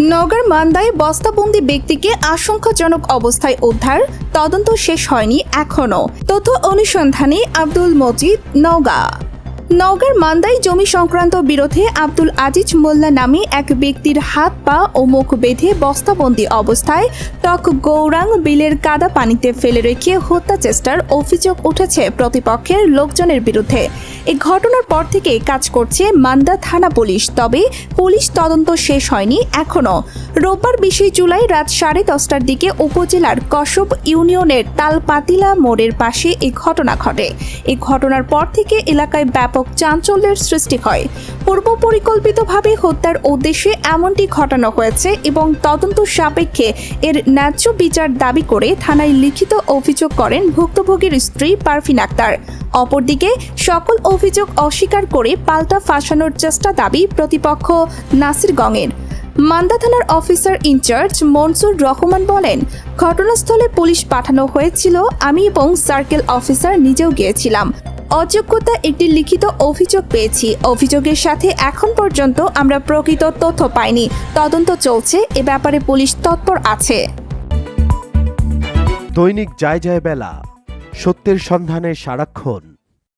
নগর মান্দায় বস্তাবন্দি ব্যক্তিকে আশঙ্কাজনক অবস্থায় উদ্ধার। তদন্ত শেষ হয়নি এখনও তথ্য অনুসন্ধানে আব্দুল মজিদ, নওগাঁ। নওগাঁর মান্দাই জমি সংক্রান্ত বিরোধে আব্দুল আজিজ মোল্লা নামে এক ব্যক্তির হাত, পা ও মুখ বেঁধে বস্তাবন্দি অবস্থায় টক গৌরাং বিলের কাদা পানিতে ফেলে রেখে হত্যা চেষ্টার অভিযোগ উঠেছে প্রতিপক্ষের লোকজনের বিরুদ্ধে। এই ঘটনার পর থেকে কাজ করছে মান্দা থানা পুলিশ, তবে পুলিশ তদন্ত শেষ হয়নি এখনও রোববার বিশে জুলাই রাত সাড়ে দশটার দিকে উপজেলার কসব ইউনিয়নের তালপাতিলা মোড়ের পাশে এই ঘটনা ঘটে। এ ঘটনার পর থেকে এলাকায় ব্যাপক চাঞ্চল্যের সৃষ্টি হয়। পূর্ব পরিকল্পিতভাবে হত্যার উদ্দেশ্যে এমনটি ঘটানো হয়েছে এবং তদন্ত সাপেক্ষে এর ন্যায্য বিচার দাবি করে থানায় লিখিত অভিযোগ করেন ভুক্তভোগীর স্ত্রী পারফিন আক্তার। অপরদিকে, সকল অভিযোগ অস্বীকার করে পাল্টা ফাঁসানোর চেষ্টা দাবি প্রতিপক্ষ নাসিরগংয়ের মান্দা থানার অফিসার ইনচার্জ মনসুর রহমান বলেন, ঘটনাস্থলে পুলিশ পাঠানো হয়েছিল। আমি এবং সার্কেল অফিসার নিজেও গিয়েছিলাম। অযোগ্যতা একটি লিখিত অভিযোগ পেয়েছি। অভিযোগের সাথে এখন পর্যন্ত আমরা প্রকৃত তথ্য পাইনি। তদন্ত চলছে। এ ব্যাপারে পুলিশ তৎপর আছে। দৈনিক যায় যায় বেলা, সত্যের সন্ধানে সারাক্ষণ।